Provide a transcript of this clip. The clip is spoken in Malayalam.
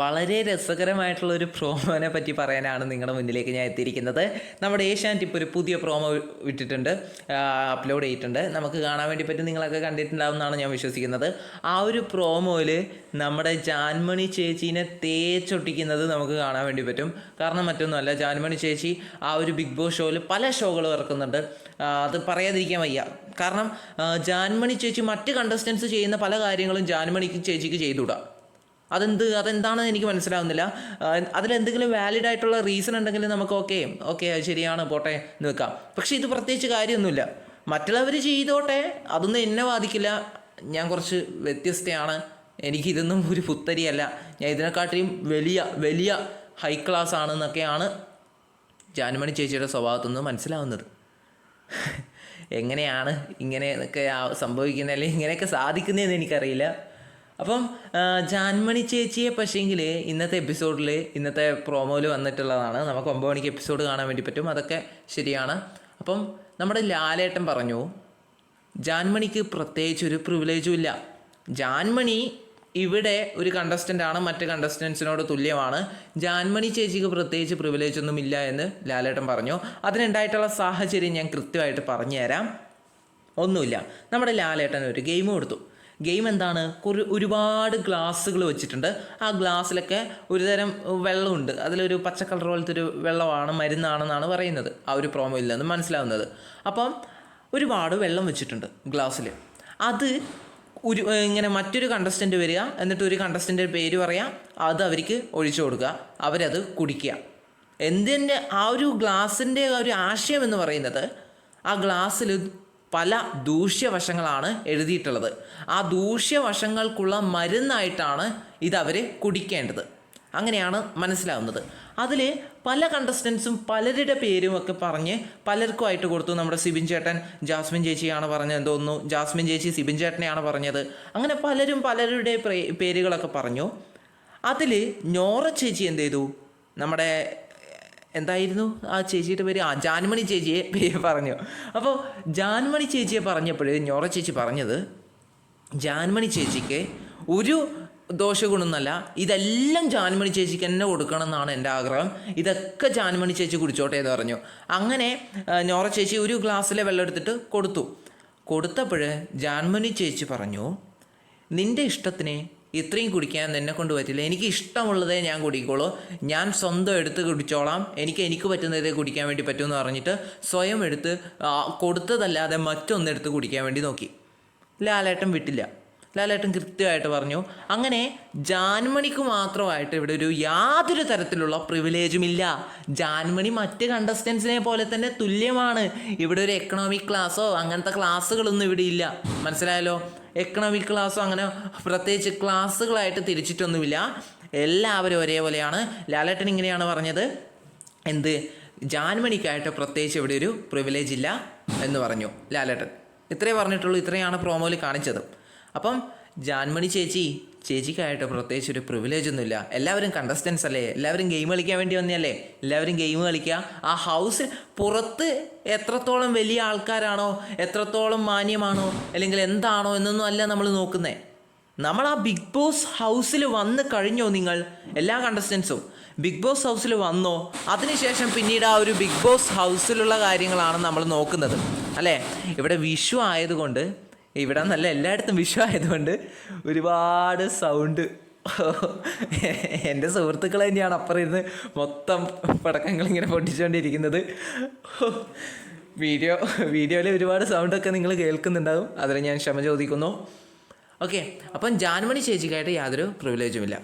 വളരെ രസകരമായിട്ടുള്ള ഒരു പ്രോമോനെ പറ്റി പറയാനാണ് നിങ്ങളുടെ മുന്നിലേക്ക് ഞാൻ എത്തിയിരിക്കുന്നത്. നമ്മുടെ ഏഷ്യാനെറ്റ് ഇപ്പോൾ ഒരു പുതിയ പ്രോമോ വിട്ടിട്ടുണ്ട് അപ്ലോഡ് ചെയ്തിട്ടുണ്ട്. നമുക്ക് കാണാൻ വേണ്ടി പറ്റും നിങ്ങളൊക്കെ കണ്ടിട്ടുണ്ടാവുമെന്നാണ് ഞാൻ വിശ്വസിക്കുന്നത്. ആ ഒരു പ്രോമോയിൽ നമ്മുടെ ജാൻമണി ചേച്ചീനെ തേച്ചൊട്ടിക്കുന്നത് നമുക്ക് കാണാൻ വേണ്ടി പറ്റും. കാരണം മറ്റൊന്നുമല്ല ജാൻമണി ചേച്ചി ആ ഒരു ബിഗ് ബോസ് ഷോയിൽ പല ഷോകൾ ഇറക്കുന്നുണ്ട് അത് പറയാതിരിക്കാൻ വയ്യ. കാരണം ജാൻമണി ചേച്ചി മറ്റ് കണ്ടസ്റ്റൻസ് ചെയ്യുന്ന പല കാര്യങ്ങളും ജാൻമണിക്ക് ചേച്ചിക്ക് ചെയ്തുകൂടാ. അതെന്ത് അതെന്താണെന്ന് എനിക്ക് മനസ്സിലാവുന്നില്ല. അതിലെന്തെങ്കിലും വാലിഡ് ആയിട്ടുള്ള റീസൺ ഉണ്ടെങ്കിൽ നമുക്ക് ഓക്കെ ഓക്കെ അത് ശരിയാണ് പോട്ടെ എന്ന് വെക്കാം. പക്ഷേ ഇത് പ്രത്യേകിച്ച് കാര്യമൊന്നുമില്ല. മറ്റുള്ളവർ ചെയ്തോട്ടെ അതൊന്നും എന്നെ ബാധിക്കില്ല. ഞാൻ കുറച്ച് വ്യത്യസ്തയാണ്. എനിക്കിതൊന്നും ഒരു പുത്തരിയല്ല. ഞാൻ ഇതിനെക്കാട്ടിയും വലിയ വലിയ ഹൈ ക്ലാസ് ആണെന്നൊക്കെയാണ് ജാനുമണി ചേച്ചിയുടെ സ്വഭാവത്തു നിന്ന് മനസ്സിലാവുന്നത്. എങ്ങനെയാണ് ഇങ്ങനെയൊക്കെ സംഭവിക്കുന്നത് അല്ലെങ്കിൽ ഇങ്ങനെയൊക്കെ സാധിക്കുന്നതെന്ന് എനിക്കറിയില്ല. അപ്പം ജാൻമണി ചേച്ചിയെ പക്ഷേങ്കിൽ ഇന്നത്തെ എപ്പിസോഡിൽ ഇന്നത്തെ പ്രോമോയിൽ വന്നിട്ടുള്ളതാണ്. നമുക്ക് ഒമ്പത് മണിക്ക് എപ്പിസോഡ് കാണാൻ വേണ്ടി പറ്റും. അതൊക്കെ ശരിയാണ്. അപ്പം നമ്മുടെ ലാലേട്ടൻ പറഞ്ഞു ജാൻമണിക്ക് പ്രത്യേകിച്ച് ഒരു പ്രിവിലേജും ഇല്ല. ജാൻമണി ഇവിടെ ഒരു കണ്ടസ്റ്റന്റ് ആണ്. മറ്റ് കണ്ടസ്റ്റൻസിനോട് തുല്യമാണ്. ജാൻമണി ചേച്ചിക്ക് പ്രത്യേകിച്ച് പ്രിവിലേജ് ഒന്നും ഇല്ല എന്ന് ലാലേട്ടൻ പറഞ്ഞു. അതിനുണ്ടായിട്ടുള്ള സാഹചര്യം ഞാൻ കൃത്യമായിട്ട് പറഞ്ഞുതരാം. ഒന്നുമില്ല. നമ്മുടെ ലാലേട്ടൻ ഒരു ഗെയിം കൊടുത്തു ഗെയിം എന്താണ്? കുറേ ഒരുപാട് ഗ്ലാസ്സുകൾ വെച്ചിട്ടുണ്ട്. ആ ഗ്ലാസ്സിലൊക്കെ ഒരുതരം വെള്ളമുണ്ട്. അതിലൊരു പച്ച കളർ പോലത്തെ ഒരു വെള്ളമാണ് മരുന്നാണെന്നാണ് പറയുന്നത്. ആ ഒരു പ്രോമോയിൽ നിന്ന് മനസ്സിലാവുന്നത്. അപ്പം ഒരുപാട് വെള്ളം വെച്ചിട്ടുണ്ട് ഗ്ലാസ്സിൽ അത് ഒരു ഇങ്ങനെ മറ്റൊരു കണ്ടസ്റ്റന്റ് വരിക എന്നിട്ട് ഒരു കണ്ടസ്റ്റന്റെ പേര് പറയാം. അത് അവർക്ക് ഒഴിച്ചു കൊടുക്കുക. അവരത് കുടിക്കുക. എന്തിന്റെ ആ ഒരു ഗ്ലാസിന്റെ ഒരു ആശയം എന്ന് പറയുന്നത് ആ ഗ്ലാസ്സിൽ പല ദൂഷ്യവശങ്ങളാണ് എഴുതിയിട്ടുള്ളത്. ആ ദൂഷ്യവശങ്ങൾക്കുള്ള മരുന്നായിട്ടാണ് ഇതവർ കുടിക്കേണ്ടത്. അങ്ങനെയാണ് മനസ്സിലാവുന്നത്. അതിൽ പല കണ്ടസ്റ്റൻസും പലരുടെ പേരും ഒക്കെ പറഞ്ഞ് പലർക്കുമായിട്ട് കൊടുത്തു. നമ്മുടെ സിബിൻ ചേട്ടൻ ജാസ്മിൻ ചേച്ചിയാണ് പറഞ്ഞത് തോന്നുന്നു ജാസ്മിൻ ചേച്ചി സിബിൻ ചേട്ടനെയാണ് പറഞ്ഞത്. അങ്ങനെ പലരും പലരുടെ പേരുകളൊക്കെ പറഞ്ഞു. അതിൽ നോറ ചേച്ചി എന്ത് ചെയ്തു? നമ്മുടെ എന്തായിരുന്നു ആ ചേച്ചിയുടെ പേര്? ആ ജാൻമണി ചേച്ചിയെ പേര് പറഞ്ഞു. അപ്പോൾ ജാൻമണി ചേച്ചിയെ പറഞ്ഞപ്പോൾ ഞോറ ചേച്ചി പറഞ്ഞത് ജാൻമണി ചേച്ചിക്ക് ഒരു ദോഷഗുണമെന്നല്ല ഇതെല്ലാം ജാൻമണി ചേച്ചിക്ക് തന്നെ കൊടുക്കണം എന്നാണ് എന്റെ ആഗ്രഹം. ഇതൊക്കെ ജാൻമണി ചേച്ചി കുടിച്ചോട്ടെ എന്ന് പറഞ്ഞു. അങ്ങനെ ഞോറ ചേച്ചി ഒരു ഗ്ലാസ്സിലെ വെള്ളം എടുത്തിട്ട് കൊടുത്തു. കൊടുത്തപ്പോൾ ജാൻമണി ചേച്ചി പറഞ്ഞു നിന്റെ ഇഷ്ടത്തിന് ഇത്രയും കുടിക്കാൻ എന്നെ കൊണ്ട് പറ്റില്ല. എനിക്ക് ഇഷ്ടമുള്ളതേ ഞാൻ കുടിക്കുള്ളൂ. ഞാൻ സ്വന്തം എടുത്ത് കുടിച്ചോളാം. എനിക്ക് എനിക്ക് പറ്റുന്നതേ കുടിക്കാൻ വേണ്ടി പറ്റുമെന്ന് പറഞ്ഞിട്ട് സ്വയം എടുത്ത് കൊടുത്തതല്ലാതെ മറ്റൊന്നെടുത്ത് കുടിക്കാൻ വേണ്ടി നോക്കി. ലാലേട്ടൻ വിട്ടില്ല. ലാലേട്ടൻ കൃത്യമായിട്ട് പറഞ്ഞു. അങ്ങനെ ജാൻമണിക്ക് മാത്രമായിട്ട് ഇവിടെ ഒരു യാതൊരു തരത്തിലുള്ള പ്രിവിലേജും ഇല്ല. ജാൻമണി മറ്റ് കണ്ടസ്റ്റൻസിനെ പോലെ തന്നെ തുല്യമാണ്. ഇവിടെ ഒരു എക്കണോമിക് ക്ലാസ്സോ അങ്ങനത്തെ ക്ലാസ്സുകളൊന്നും ഇവിടെ ഇല്ല. മനസ്സിലായല്ലോ? എക്കണോമിക് ക്ലാസ്സോ അങ്ങനെ പ്രത്യേകിച്ച് ക്ലാസ്സുകളായിട്ട് തിരിച്ചിട്ടൊന്നുമില്ല. എല്ലാവരും ഒരേപോലെയാണ്. ലാലേട്ടൻ ഇങ്ങനെയാണ് പറഞ്ഞത്. എന്ത്? ജാൻമണിക്കായിട്ട് പ്രത്യേകിച്ച് ഇവിടെ ഒരു പ്രിവിലേജ് ഇല്ല എന്ന് പറഞ്ഞു ലാലേട്ടൻ. ഇത്രേ പറഞ്ഞിട്ടുള്ളൂ. ഇത്രയാണ് പ്രോമോയിൽ കാണിച്ചത്. അപ്പം ജാൻമണി ചേച്ചി ചേച്ചിക്കായിട്ട് പ്രത്യേകിച്ച് ഒരു പ്രിവിലേജ് ഒന്നുമില്ല. എല്ലാവരും കണ്ടസ്റ്റൻസ് അല്ലേ? എല്ലാവരും ഗെയിം കളിക്കാൻ വേണ്ടി വന്നതല്ലേ? എല്ലാവരും ഗെയിം കളിക്കുക. ആ ഹൗസ് പുറത്ത് എത്രത്തോളം വലിയ ആൾക്കാരാണോ എത്രത്തോളം മാന്യമാണോ അല്ലെങ്കിൽ എന്താണോ എന്നൊന്നും അല്ല നമ്മൾ നോക്കുന്നത് നമ്മൾ ആ ബിഗ് ബോസ് ഹൗസിൽ വന്ന് കഴിഞ്ഞോ നിങ്ങൾ? എല്ലാ കണ്ടസ്റ്റൻസും ബിഗ് ബോസ് ഹൗസിൽ വന്നോ? അതിനുശേഷം പിന്നീട് ആ ഒരു ബിഗ് ബോസ് ഹൗസിലുള്ള കാര്യങ്ങളാണ് നമ്മൾ നോക്കുന്നത്. അല്ലേ? ഇവിടെ വിഷു ആയതുകൊണ്ട് ഇവിടെ നല്ല എല്ലായിടത്തും വിഷു ആയതുകൊണ്ട് ഒരുപാട് സൗണ്ട് എന്റെ സുഹൃത്തുക്കൾ തന്നെയാണ് അപ്പുറം ഇരുന്ന് മൊത്തം പടക്കങ്ങൾ ഇങ്ങനെ പൊട്ടിച്ചുകൊണ്ടിരിക്കുന്നത് വീഡിയോ വീഡിയോയിൽ ഒരുപാട് സൗണ്ടൊക്കെ നിങ്ങൾ കേൾക്കുന്നുണ്ടാകും അതിന് ഞാൻ ക്ഷമ ചോദിക്കുന്നു. ഓക്കെ അപ്പം ജാൻമണി ചേച്ചിക്കായിട്ട് യാതൊരു പ്രിവിലേജുമില്ല